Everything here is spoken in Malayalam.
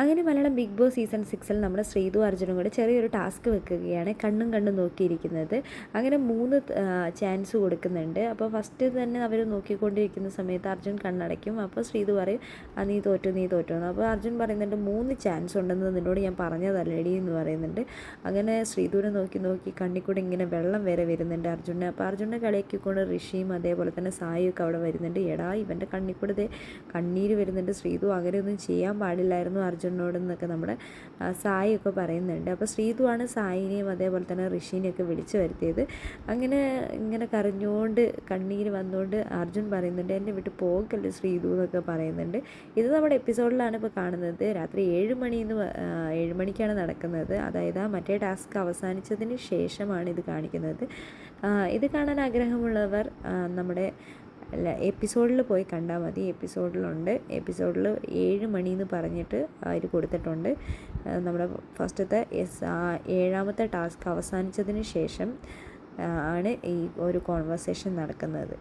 അങ്ങനെ മലയാളം ബിഗ് ബോസ് സീസൺ സിക്സിൽ നമ്മുടെ ശ്രീതു അർജുനും കൂടെ ചെറിയൊരു ടാസ്ക് വെക്കുകയാണ്. കണ്ണും കണ്ണും നോക്കിയിരിക്കുന്നത്. അങ്ങനെ മൂന്ന് ചാൻസ് കൊടുക്കുന്നുണ്ട്. അപ്പോൾ ഫസ്റ്റ് തന്നെ അവർ നോക്കിക്കൊണ്ടിരിക്കുന്ന സമയത്ത് അർജുൻ കണ്ണടയ്ക്കും. അപ്പോൾ ശ്രീതു പറയും ആ നീ തോറ്റു നീ തോറ്റു എന്ന്. അപ്പോൾ അർജുൻ പറയുന്നുണ്ട് മൂന്ന് ചാൻസ് ഉണ്ടെന്ന് നിന്നോട് ഞാൻ പറഞ്ഞതല്ലേടി എന്ന് പറയുന്നുണ്ട്. അങ്ങനെ ശ്രീതുവിനെ നോക്കി നോക്കി കണ്ണിക്കൂടെ ഇങ്ങനെ വെള്ളം വരെ വരുന്നുണ്ട് അർജുനെ. അപ്പോൾ അർജുനെ കളിയാക്കിക്കൊണ്ട് ഋഷിയും അതേപോലെ തന്നെ സായിയൊക്കെ അവിടെ വരുന്നുണ്ട്. എടാ ഇവന്റെ കണ്ണിക്കൂടെ കണ്ണീര് വരുന്നുണ്ട്. ശ്രീതു അങ്ങനെയൊന്നും ചെയ്യാൻ പാടില്ലായിരുന്നു അർജുൻ. അർജുനോടെന്നൊക്കെ നമ്മുടെ സായിയൊക്കെ പറയുന്നുണ്ട്. അപ്പോൾ ശ്രീതുവാണ് സായിനെയും അതേപോലെ തന്നെ ഋഷീനെയൊക്കെ വിളിച്ചു വരുത്തിയത്. അങ്ങനെ ഇങ്ങനെ കരഞ്ഞുകൊണ്ട് കണ്ണീര് വന്നുകൊണ്ട് അർജുൻ പറയുന്നുണ്ട് എന്നെ വിട്ട് പോകല്ലേ ശ്രീതു എന്നൊക്കെ പറയുന്നുണ്ട്. ഇത് നമ്മുടെ എപ്പിസോഡിലാണ് ഇപ്പോൾ കാണുന്നത്. രാത്രി ഏഴ് മണിന്ന് ഏഴ് മണിക്കാണ് നടക്കുന്നത്. അതായത് ആ മറ്റേ ടാസ്ക് അവസാനിച്ചതിന് ശേഷമാണ് ഇത് കാണിക്കുന്നത്. ഇത് കാണാൻ ആഗ്രഹമുള്ളവർ നമ്മുടെ അല്ല എപ്പിസോഡിൽ പോയി കണ്ടാൽ മതി. എപ്പിസോഡിലുണ്ട് എപ്പിസോഡിൽ ഏഴ് മണി എന്ന് പറഞ്ഞിട്ട് അവർ കൊടുത്തിട്ടുണ്ട്. നമ്മുടെ ഫസ്റ്റത്തെ എസ് ഏഴാമത്തെ ടാസ്ക് അവസാനിച്ചതിന് ശേഷം ആണ് ഈ ഒരു കോൺവെർസേഷൻ നടക്കുന്നത്.